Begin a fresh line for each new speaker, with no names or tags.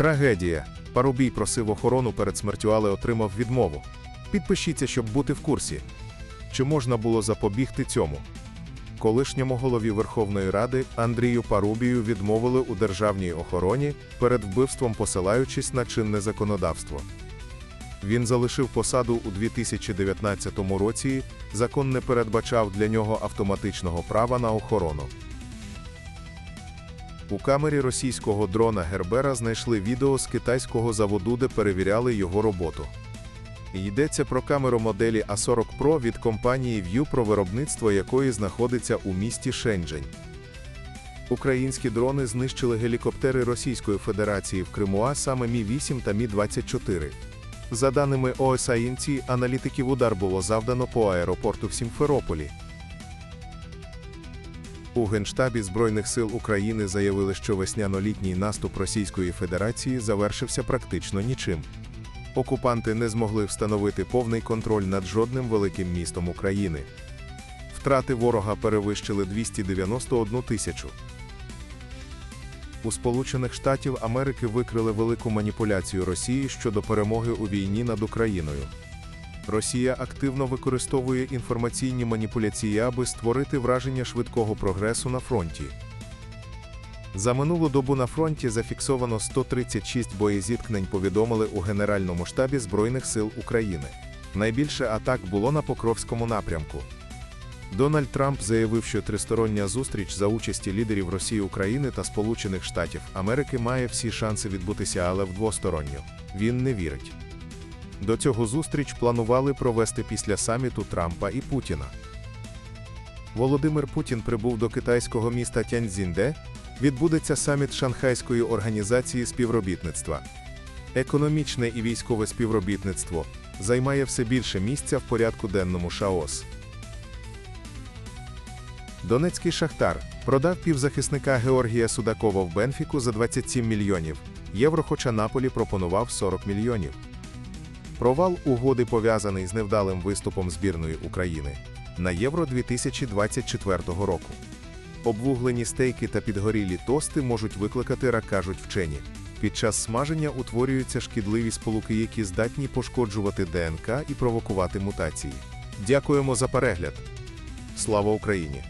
Трагедія. Парубій просив охорону перед смертю, але отримав відмову. Підпишіться, щоб бути в курсі. Чи можна було запобігти цьому? Колишньому голові Верховної Ради Андрію Парубію відмовили у державній охороні перед вбивством, посилаючись на чинне законодавство. Він залишив посаду у 2019 році. Закон не передбачав для нього автоматичного права на охорону. У камері російського дрона Гербера знайшли відео з китайського заводу, де перевіряли його роботу. Йдеться про камеру моделі A40 Pro від компанії View, про виробництво якої знаходиться у місті Шенджень. Українські дрони знищили гелікоптери Російської Федерації в Криму, а саме Мі-8 та Мі-24. За даними ОСАІНЦі, аналітиків удар було завдано по аеропорту в Сімферополі. У Генштабі Збройних сил України заявили, що весняно-літній наступ Російської Федерації завершився практично нічим. Окупанти не змогли встановити повний контроль над жодним великим містом України. Втрати ворога перевищили 291 тисячу. У Сполучених Штатів Америки викрили велику маніпуляцію Росії щодо перемоги у війні над Україною. Росія активно використовує інформаційні маніпуляції, аби створити враження швидкого прогресу на фронті. За минулу добу на фронті зафіксовано 136 боєзіткнень, повідомили у Генеральному штабі Збройних сил України. Найбільше атак було на Покровському напрямку. Дональд Трамп заявив, що тристороння зустріч за участі лідерів Росії, України та Сполучених Штатів Америки має всі шанси відбутися, але в двосторонню. Він не вірить. До цього зустріч планували провести після саміту Трампа і Путіна. Володимир Путін прибув до китайського міста Тяньцзінь, де відбудеться саміт Шанхайської організації співробітництва. Економічне і військове співробітництво займає все більше місця в порядку денному ШАОС. Донецький Шахтар продав півзахисника Георгія Судакова в Бенфіку за 27 мільйонів євро, хоча Наполі пропонував 40 мільйонів. Провал угоди пов'язаний з невдалим виступом збірної України на Євро 2024 року. Обвуглені стейки та підгорілі тости можуть викликати рак, кажуть вчені. Під час смаження утворюються шкідливі сполуки, які здатні пошкоджувати ДНК і провокувати мутації. Дякуємо за перегляд. Слава Україні!